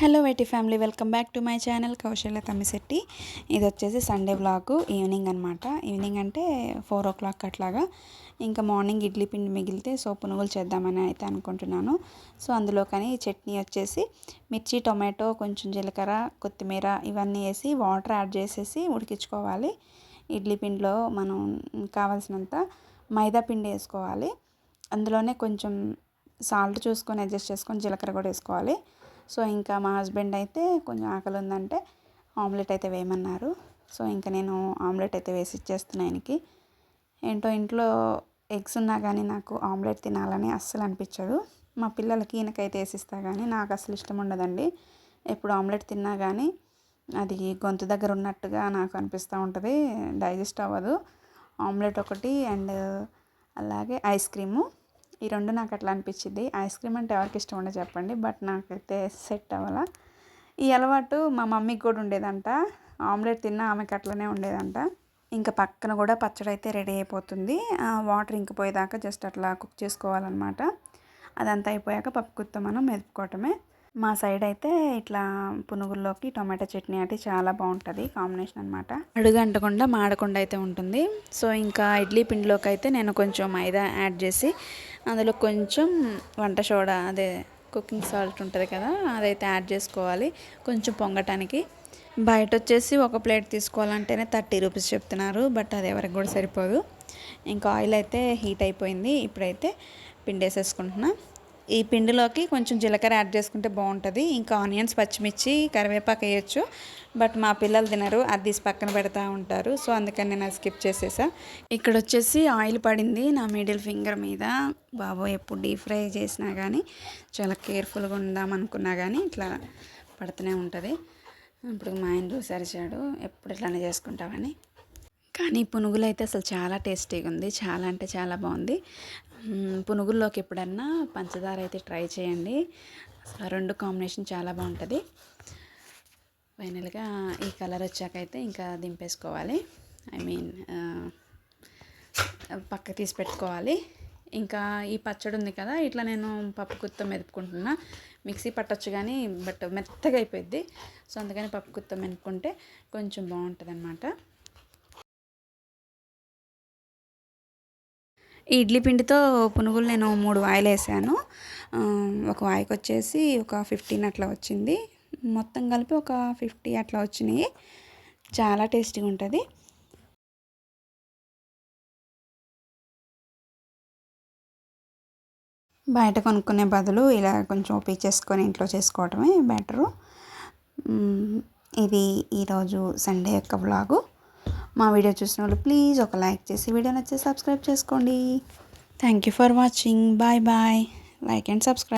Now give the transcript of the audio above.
Hello YT family welcome back to my channel Kausalya Tammisetti. ఇది వచ్చేసి Sunday blog evening అనమాట evening అంటే four o'clock అట్లాగా. ఇంకా మార్నింగ్ ఇడ్లీ పిండి మిగిలితే సో పునుగులు చేద్దామని అయితే అనుకుంటున్నాను. సో అందులో కానీ చట్నీ వచ్చేసి మిర్చి టొమాటో కొంచెం జీలకర్ర కొత్తిమీర ఇవన్నీ వేసి వాటర్ యాడ్ చేసేసి ఉడికించుకోవాలి. ఇడ్లీ పిండిలో మనం కావాల్సినంత మైదా పిండి వేసుకోవాలి. అందులోనే కొంచెం సాల్ట్ చూసుకొని అడ్జస్ట్ చేసుకొని జీలకర్ర కూడా వేసుకోవాలి. సో ఇంకా మా హస్బెండ్ అయితే కొంచెం ఆకలి ఉందంటే ఆమ్లెట్ అయితే వేయమన్నారు. సో ఇంకా నేను ఆమ్లెట్ అయితే వేసి ఇచ్చేస్తున్నా ఆయనకి. ఏంటో ఇంట్లో ఎగ్స్ ఉన్నా కానీ నాకు ఆమ్లెట్ తినాలని అస్సలు అనిపించదు. మా పిల్లలకి ఈయనకైతే వేసిస్తా కానీ నాకు అసలు ఇష్టం ఉండదండి. ఎప్పుడు ఆమ్లెట్ తిన్నా కానీ అది గొంతు దగ్గర ఉన్నట్టుగా నాకు అనిపిస్తూ ఉంటుంది. డైజెస్ట్ అవ్వదు. ఆమ్లెట్ ఒకటి అండ్ అలాగే ఐస్ క్రీము. ఈ రెండు నాకు అట్లా అనిపించింది ఐస్ క్రీమ్ అంటే ఎవరికి ఇష్టం ఉండదు చెప్పండి బట్ నాకైతే సెట్ అవ్వాల. ఈ అలవాటు మా మమ్మీకి కూడా ఉండేదంట. ఆమ్లెట్ తిన్నా ఆమెకి అట్లనే ఉండేదంట. ఇంకా పక్కన కూడా పచ్చడి అయితే రెడీ అయిపోతుంది. వాటర్ ఇంకిపోయేదాకా జస్ట్ అట్లా కుక్ చేసుకోవాలన్నమాట. అదంతా అయిపోయాక పప్పుకుత్త మనం మెదుపుకోవటమే. మా సైడ్ అయితే ఇట్లా పునుగుల్లోకి టొమాటో చట్నీ అయితే చాలా బాగుంటుంది కాంబినేషన్ అనమాట అడుగు అంటకుండా మాడకుండా అయితే ఉంటుంది. సో ఇంకా ఇడ్లీ పిండిలోకి అయితే నేను కొంచెం మైదా యాడ్ చేసి అందులో కొంచెం వంట సోడా అదే కుకింగ్ సాల్ట్ ఉంటుంది కదా అదైతే యాడ్ చేసుకోవాలి. కొంచెం పొంగటానికి. బయట వచ్చేసి ఒక ప్లేట్ తీసుకోవాలంటేనే థర్టీ రూపీస్ చెప్తున్నారు బట్ అది ఎవరికి కూడా సరిపోదు. ఇంకా ఆయిల్ అయితే హీట్ అయిపోయింది ఇప్పుడైతే పిండి వేసేసుకుంటున్నా ఈ పిండిలోకి కొంచెం జీలకర్ర యాడ్ చేసుకుంటే బాగుంటుంది. ఇంకా ఆనియన్స్ పచ్చిమిర్చి కరివేపాకు వేయచ్చు. బట్ మా పిల్లలు తినరు అది తీసి పక్కన పెడతా ఉంటారు. సో అందుకని నేను అది స్కిప్ చేసేసా. ఇక్కడ వచ్చేసి ఆయిల్ పడింది నా మిడిల్ ఫింగర్ మీద. బాబు ఎప్పుడు డీప్ ఫ్రై చేసినా కానీ చాలా కేర్ఫుల్గా ఉందాం అనుకున్నా కానీ ఇట్లా పడుతూనే ఉంటుంది. ఇప్పుడు మా ఆయన చూసి అరిచాడు ఎప్పుడు ఇట్లానే చేసుకుంటామని. కానీ పునుగులు అయితే అసలు చాలా టేస్టీగా ఉంది చాలా అంటే చాలా బాగుంది. పునుగుల్లోకి ఎప్పుడన్నా పంచదార అయితే ట్రై చేయండి. రెండు కాంబినేషన్ చాలా బాగుంటుంది. ఫైనల్గా ఈ కలర్ వచ్చాకైతే ఇంకా దింపేసుకోవాలి. ఐ మీన్ పక్క తీసి పెట్టుకోవాలి. ఇంకా ఈ పచ్చడి ఉంది కదా ఇట్లా నేను పప్పు కుత్త మెదుపుకుంటున్నా. మిక్సీ పట్టొచ్చు కానీ బట్ మెత్తగా అయిపోయింది సో అందుకని పప్పు కుత్త కొంచెం బాగుంటుంది అనమాట ఈ ఇడ్లీ పిండితో పునుగులు నేను మూడు వాయిలు వేసాను ఒక వాయికి వచ్చేసి ఒక ఫిఫ్టీన్ అట్లా వచ్చింది. మొత్తం కలిపి ఒక ఫిఫ్టీ అట్లా వచ్చినాయి. చాలా టేస్టీగా ఉంటుంది బయట కొనుక్కునే బదులు ఇలా కొంచెం చేసుకొని ఇంట్లో చేసుకోవటమే బెటరు. ఇది ఈరోజు సండే యొక్క బ్లాగు మా వీడియో చూసిన వాళ్ళు ప్లీజ్ ఒక లైక్ చేసి వీడియో నచ్చి సబ్స్క్రైబ్ చేసుకోండి. Thank you for watching bye bye like and subscribe